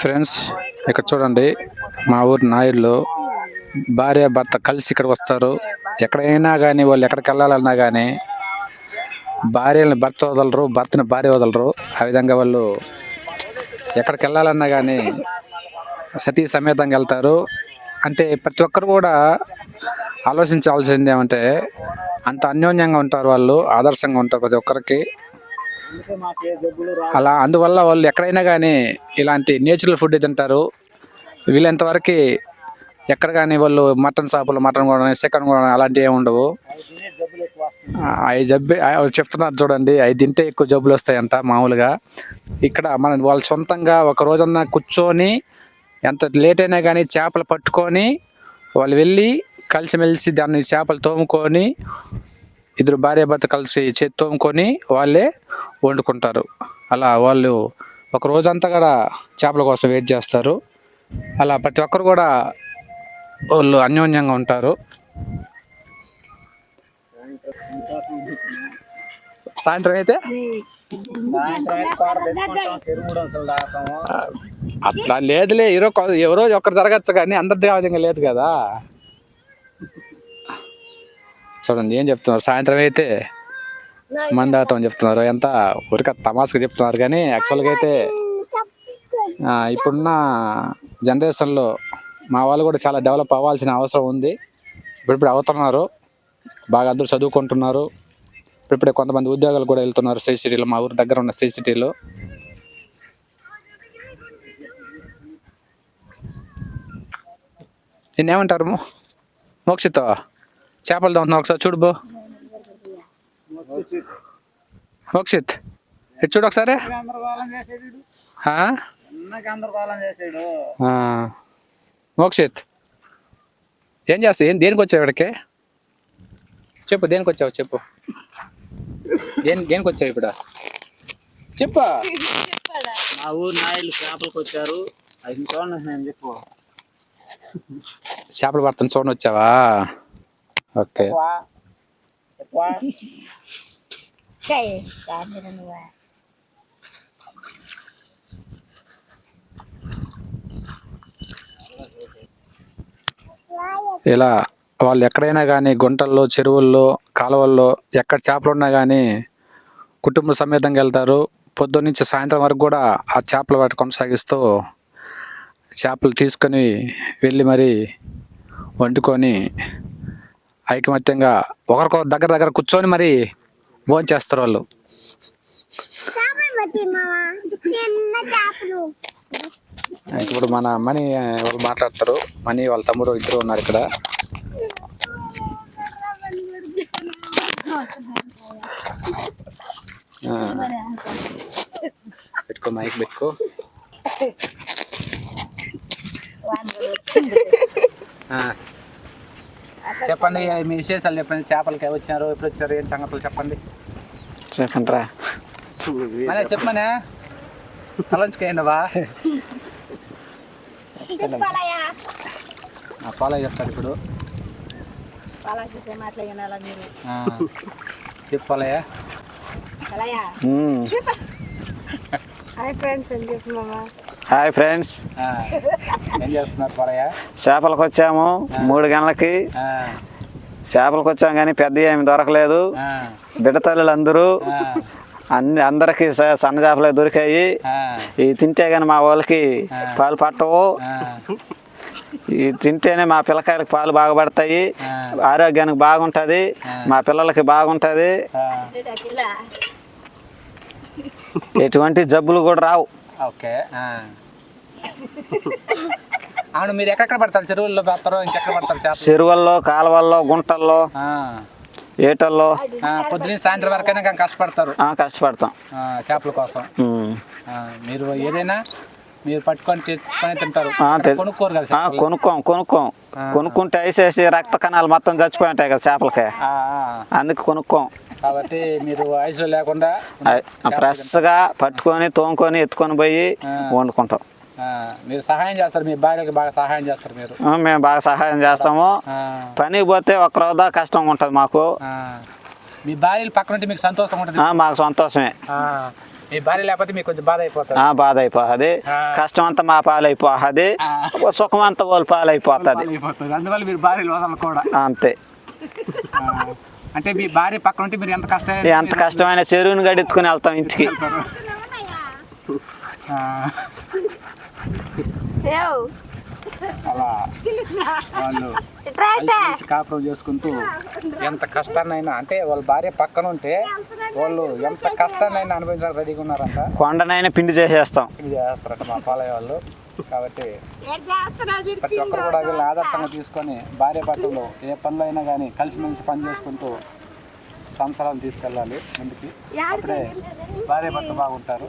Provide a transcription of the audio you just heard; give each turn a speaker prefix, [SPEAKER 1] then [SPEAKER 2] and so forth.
[SPEAKER 1] Friends ఇక్కడ చూడండి మా ఊరు నాయుడులో భార్య భర్త కలిసి ఇక్కడికి వస్తారు. ఎక్కడైనా కానీ వాళ్ళు ఎక్కడికి వెళ్ళాలన్నా కానీ భార్యని భర్త వదలరు భర్తని భార్య వదలరు. ఆ విధంగా వాళ్ళు ఎక్కడికి వెళ్ళాలన్నా కానీ సతీ సమేతంగా వెళ్తారు. అంటే ప్రతి ఒక్కరు కూడా ఆలోచించాల్సింది ఏమంటే అంత అన్యోన్యంగా ఉంటారు వాళ్ళు ఆదర్శంగా ఉంటారు ప్రతి ఒక్కరికి. అలా అందువల్ల వాళ్ళు ఎక్కడైనా కానీ ఇలాంటి నేచురల్ ఫుడ్ తింటారు. వీళ్ళంతవరకు ఎక్కడ కానీ వాళ్ళు మటన్ షాపులు మటన్ కూడా చికెన్ కూడా అలాంటివి ఏమి ఉండవు. అవి జబ్బి చెప్తున్నారు చూడండి అవి తింటే ఎక్కువ జబ్బులు వస్తాయంట మామూలుగా. ఇక్కడ మన వాళ్ళు సొంతంగా ఒక రోజన్నా కూర్చొని ఎంత లేట్ అయినా కానీ చేపలు పట్టుకొని వాళ్ళు వెళ్ళి కలిసిమెలిసి దాన్ని చేపలు తోముకొని ఇద్దరు భార్య భర్త కలిసి చేతి తోముకొని వాళ్ళే వండుకుంటారు. అలా వాళ్ళు ఒక రోజంతా కూడా చేపల కోసం వెయిట్ చేస్తారు. అలా ప్రతి ఒక్కరు కూడా వాళ్ళు అన్యోన్యంగా ఉంటారు. సాయంత్రం అయితే? అట్లా లేదులే ఎవరో ఎవరో ఒక్కరు జరగచ్చు కానీ అందరిది ఆ విధంగా లేదు కదా. చూడండి ఏం చెప్తున్నారు. సాయంత్రం అయితే మందాతం చెప్తున్నారు. ఎంత? ఊరిక తమాసుగా చెప్తున్నారు కానీ యాక్చువల్గా అయితే ఇప్పుడున్న జనరేషన్లో మా వాళ్ళు కూడా చాలా డెవలప్ అవ్వాల్సిన అవసరం ఉంది. ఇప్పుడిప్పుడు అవుతున్నారు. బాగా అందరూ చదువుకుంటున్నారు. ఇప్పుడిప్పుడే కొంతమంది ఉద్యోగాలు కూడా వెళ్తున్నారు సై సిటీలో మా ఊరి దగ్గర ఉన్న సై సిటీలో. నిన్నేమంటారు మోక్షిత్? చేపలు దొంగ ఒకసారి చూడు బో. మోక్షిత్. ఇటు చూడు ఒకసారి?
[SPEAKER 2] గందరగోళం చేసాడు
[SPEAKER 1] ఆ?
[SPEAKER 2] చిన్న గందరగోళం చేసాడు.
[SPEAKER 1] ఆ. మోక్షిత్. ఏం చేస్తావు? ఏం దేనికి వచ్చావు ఇక్కడికి? చెప్పు దేనికి వచ్చావు? చెప్పు. దేని దేనికి వచ్చావు ఇప్పుడు? చెప్పు.
[SPEAKER 2] మా ఊరు నాయలు చేపలకు వచ్చారు. అది చూడండి నేను చెప్పు.
[SPEAKER 1] చేపలు పడుతుంది చూడండి వచ్చావా? ఓకే.
[SPEAKER 2] ఎక్కువ ఎక్కువ
[SPEAKER 3] Kayak ada dua.
[SPEAKER 1] ఇలా వాళ్ళు ఎక్కడైనా కానీ గుంటల్లో చెరువుల్లో కాలువల్లో ఎక్కడ చేపలు ఉన్నా కానీ కుటుంబ సమేతంగా వెళ్తారు పొద్దున్న నుంచి సాయంత్రం వరకు కూడా ఆ చేపల వేట కొనసాగిస్తూ చేపలు తీసుకొని వెళ్ళి మరి వండుకొని ఐకమత్యంగా ఒకరికొకరు దగ్గర దగ్గర కూర్చొని మరి భోజనం చేస్తారు వాళ్ళు. ఇప్పుడు మన మనీ వాళ్ళు మాట్లాడతారు మనీ వాళ్ళ తమ్ముడు ఇద్దరు ఉన్నారు ఇక్కడ. పెట్టుకో మైక్ పెట్టుకో ఆ. చెప్పండి మీ విశేషాలు చెప్పండి. చేపలకి వచ్చినారు ఎప్పుడు వచ్చారు ఏం సంగతులు చెప్పండి.
[SPEAKER 2] చెప్పండిరా.
[SPEAKER 1] మనే చెప్పమనే.
[SPEAKER 3] Palaya.
[SPEAKER 1] ఫాలో చేస్తారు ఇప్పుడు. చెప్పాలయ్యా
[SPEAKER 3] and just mama.
[SPEAKER 2] Hi friends.
[SPEAKER 1] ఏం చేస్తున్నారు
[SPEAKER 2] చేపలకు వచ్చాము మూడు గంటలకి
[SPEAKER 1] ఆ.
[SPEAKER 2] చేపలకు వచ్చాము కానీ పెద్ద ఏమి దొరకలేదు
[SPEAKER 1] ఆ.
[SPEAKER 2] బిడ్డ తల్లులు అందరూ. అన్ని అందరికి స- సన్న చేపలే దొరికాయి
[SPEAKER 1] ఆ.
[SPEAKER 2] ఇవి తింటే కానీ మా వాళ్ళకి పాలు పట్టవు. ఇవి తింటేనే మా పిల్లకాయలకు పాలు బాగా పడతాయి. ఆరోగ్యానికి బాగుంటుంది మా పిల్లలకి బాగుంటుంది. ఎటువంటి జబ్బులు కూడా రావు
[SPEAKER 1] ఓకే ఆ. అవును మీరు ఎక్కడెక్కడ పడతారు? చెరువుల్లో పడతారు ఇంకెక్కడ పడతారు చేపలు?
[SPEAKER 2] చెరువుల్లో కాలువల్లో గుంటల్లో
[SPEAKER 1] ఆ.
[SPEAKER 2] ఏటల్లో.
[SPEAKER 1] ఆ, పొద్దున్న సాయంత్రం వరకైనా కానీ కష్టపడతారు.
[SPEAKER 2] ఆ, కష్టపడతాం.
[SPEAKER 1] ఆ, చేపల కోసం.
[SPEAKER 2] ఉమ్.
[SPEAKER 1] ఆ, మీరు ఏదైనా మీరు పట్టుకొని తెచ్చుకొని తింటారు.
[SPEAKER 2] ఆ,
[SPEAKER 1] అక్కడ
[SPEAKER 2] తె-
[SPEAKER 1] కొనుక్కోరు కదా
[SPEAKER 2] ఆ,
[SPEAKER 1] చేపలు.
[SPEAKER 2] కొనుక్కోం కొనుక్కోం. కొనుక్కుంటే వేసేసి రక్త కణాలు మొత్తం చచ్చిపోయి ఉంటాయి కదా చేపలకి.
[SPEAKER 1] ఆ, ఆ.
[SPEAKER 2] అందుకు కొనుక్కోం.
[SPEAKER 1] కాబట్టి మీరు ఐస్ లేకుండా
[SPEAKER 2] ఆ, ఫ్రెష్గా పట్టుకొని తోముకొని ఎత్తుకొని పోయి వండుకుంటాం.
[SPEAKER 1] మీరు సహాయం చేస్తారు మీ భార్యకి బాగా సహాయం చేస్తారు మీరు.
[SPEAKER 2] మేము బాగా సహాయం చేస్తాము. పనికి పోతే ఒక రోజా కష్టంగా ఉంటుంది మాకు.
[SPEAKER 1] మీ భార్యలు పక్కన ఉంటే మీకు సంతోషం ఉంటుంది?
[SPEAKER 2] మాకు సంతోషమే.
[SPEAKER 1] మీ భార్య లేకపోతే మీకు కొంచెం బాధ అయిపోతుంది
[SPEAKER 2] బాధ అయిపోతుంది. కష్టం అంతా మా పాలైపోతుంది. సుఖం అంతా వాళ్ళ పాలైపోతుంది.
[SPEAKER 1] అందువల్ల మీరు భార్యలు వదలరు కూడా.
[SPEAKER 2] అంతే.
[SPEAKER 1] అంటే మీ భార్య పక్కన ఉంటే మీరు ఎంత కష్టం
[SPEAKER 2] ఎంత కష్టమైన చెరువుని గడెత్తుకుని వెళ్తాం ఇంటికి.
[SPEAKER 1] అలా వాళ్ళు కాపురం చేసుకుంటూ ఎంత కష్టాన్నైనా అంటే వాళ్ళ భార్య పక్కన ఉంటే వాళ్ళు ఎంత కష్టాన్నైనా అనుభవించడానికి రెడీగా ఉన్నారంట.
[SPEAKER 2] కొండనైనా పిండి చేసేస్తాం.
[SPEAKER 1] ఇది చేస్తారంట మా పాలయ్య వాళ్ళు. కాబట్టి ప్రతి ఒక్కరు కూడా వీళ్ళని ఆదర్శంగా తీసుకొని భార్య భర్తలు ఏ పనులు అయినా కానీ కలిసిమెలిసి పని చేసుకుంటూ సంసారాలు తీసుకెళ్ళాలి. ముందుకి అప్పుడే భార్య భర్త బాగుంటారు.